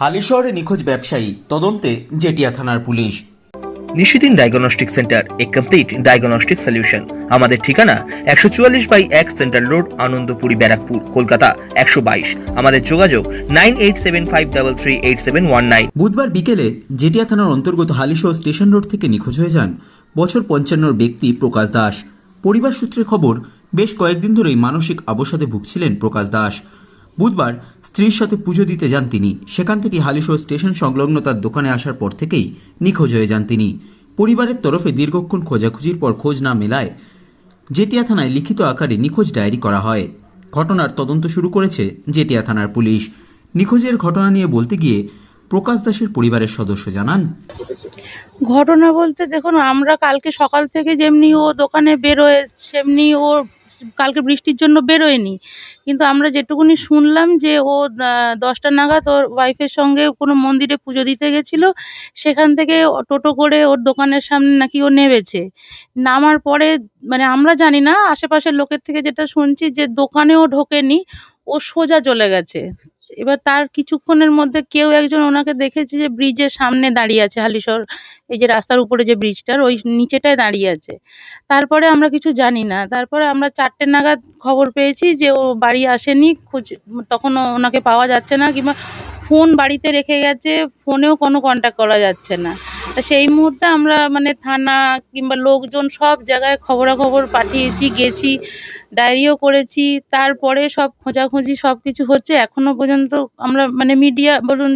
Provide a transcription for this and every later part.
হালিশহরে নিখোঁজ ব্যবসায়ী তদন্তে জেটিয়া থানার police. Nishidin diagnostic centre a complete diagnostic solution আমাদের ঠিকানা একশো চুয়াল্লিশ বাই এক সেন্ট্রাল রোড আনন্দপুরি ব্যারাকপুর কলকাতা একশো বাইশ। আমাদের যোগাযোগ nine eight seven five double three eight seven one nine. বুধবার বিকেলে জেটিয়া থানার অন্তর্গত হালিশহর স্টেশন রোড থেকে নিখোঁজ হয়ে যান বছর পঞ্চান্নর ব্যক্তি প্রকাশ দাস। পরিবার সূত্রে খবর বেশ কয়েকদিন ধরেই মানসিক অবসাদে ভুগছিলেন প্রকাশ দাস। বুধবার স্ত্রীর সাথে পুজো দিতে যান তিনি। সেখান থেকে হালিশহর স্টেশন সংলগ্ন তার দোকানে আসার পর থেকেই নিখোঁজ হয়ে যান তিনি। পরিবারের তরফে দীর্ঘক্ষণ খোঁজাখুঁজির পর খোঁজ না মেলায় জেটিয়া থানায় লিখিত আকারে নিখোঁজ ডায়েরি করা হয়। ঘটনার তদন্ত শুরু করেছে জেটিয়া থানার পুলিশ। নিখোঁজের ঘটনা নিয়ে বলতে গিয়ে প্রকাশ দাসের পরিবারের সদস্য জানান। ঘটনা বলতে দেখুন, আমরা কালকে সকাল থেকে যেমনি ও দোকানে বেরোয়, সেমনি ও কালকে বৃষ্টির জন্য বেরোয়নি। কিন্তু আমরা যেটুকুনি শুনলাম যে ও দশটা নাগাদ ওর ওয়াইফের সঙ্গে কোনো মন্দিরে পুজো দিতে গেছিল। সেখান থেকে টোটো করে ওর দোকানের সামনে নাকি ও নেমেছে। নামার পরে মানে আমরা জানি না, আশেপাশের লোকের থেকে যেটা শুনছি যে দোকানেও ঢোকেনি, ও সোজা চলে গেছে। এবার তার কিছুক্ষণের মধ্যে কেউ একজন ওনাকে দেখেছে যে ব্রিজের সামনে দাঁড়িয়ে আছে, হালিশহর, এই যে রাস্তার উপরে যে ব্রিজটার ওই নিচেটায় দাঁড়িয়ে আছে। তারপরে আমরা কিছু জানি না। তারপরে আমরা চারটে নাগাদ খবর পেয়েছি যে ও বাড়ি আসেনি, খোঁজ তখন ওনাকে পাওয়া যাচ্ছে না কিংবা ফোন বাড়িতে রেখে গেছে ফোনেও কোনো কন্ট্যাক্ট করা যাচ্ছে না। তা সেই মুহূর্তে আমরা মানে থানা কিংবা লোকজন সব জায়গায় খবরাখবর পাঠিয়েছি, গেছি। ডায়েরিও করেছি, তারপরে সব খোঁজাখুঁজি সব কিছু হচ্ছে, এখনও পর্যন্ত আমরা মানে মিডিয়া বলুন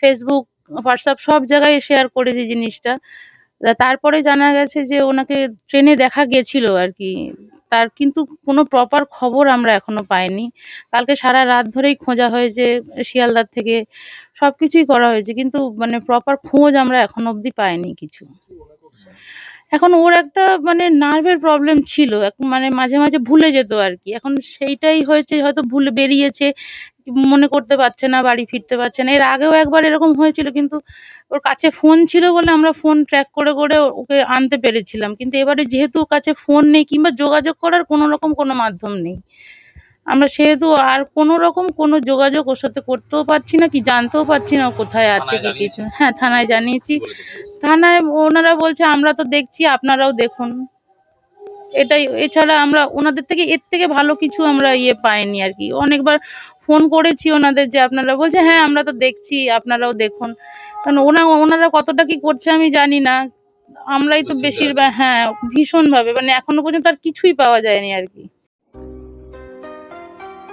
ফেসবুক হোয়াটসঅ্যাপ সব জায়গায় শেয়ার করেছি জিনিসটা। তারপরে জানা গেছে যে ওনাকে ট্রেনে দেখা গেছিল আর কি। তার কিন্তু কোনো প্রপার খবর আমরা এখনও পাইনি। কালকে সারা রাত ধরেই খোঁজা হয়েছে শিয়ালদার থেকে। সবকিছুই করা হয়েছে, কিন্তু মানে প্রপার খোঁজ আমরা এখনও অবধি পাইনি কিছু। এখন ওর একটা মানে নার্ভের প্রবলেম ছিল। এখন মানে মাঝে মাঝে ভুলে যেত আর কি। এখন সেইটাই হয়েছে, হয়তো ভুলে বেরিয়েছে, মনে করতে পারছে না, বাড়ি ফিরতে পারছে না। এর আগেও একবার এরকম হয়েছিল, কিন্তু ওর কাছে ফোন ছিল বলে আমরা ফোন ট্র্যাক করে করে ওকে আনতে পেরেছিলাম। কিন্তু এবারে যেহেতু ওর কাছে ফোন নেই কিংবা যোগাযোগ করার কোনো রকম কোনো মাধ্যম নেই। আমরা সেহেতু আর কোনো রকম কোনো যোগাযোগ ওর সাথে করতেও পারছি না কি জানতেও পারছি না কোথায় আছে কি কিছু। হ্যাঁ থানায় জানিয়েছি। থানায় ওনারা বলছে আমরা তো দেখছি আপনারাও দেখুন। এটাই এছাড়া আমরা ওনাদের থেকে এর থেকে ভালো কিছু আমরা ইয়ে পাইনি আর কি। অনেকবার ফোন করেছি ওনাদের যে আপনারা বলছে হ্যাঁ আমরা তো দেখছি আপনারাও দেখুন। কারণ ওনা ওনারা কতটা কি করছে আমি জানি না। আমরাই তো বেশিরভাগ হ্যাঁ ভীষণভাবে মানে এখনও পর্যন্ত আর কিছুই পাওয়া যায়নি আর কি।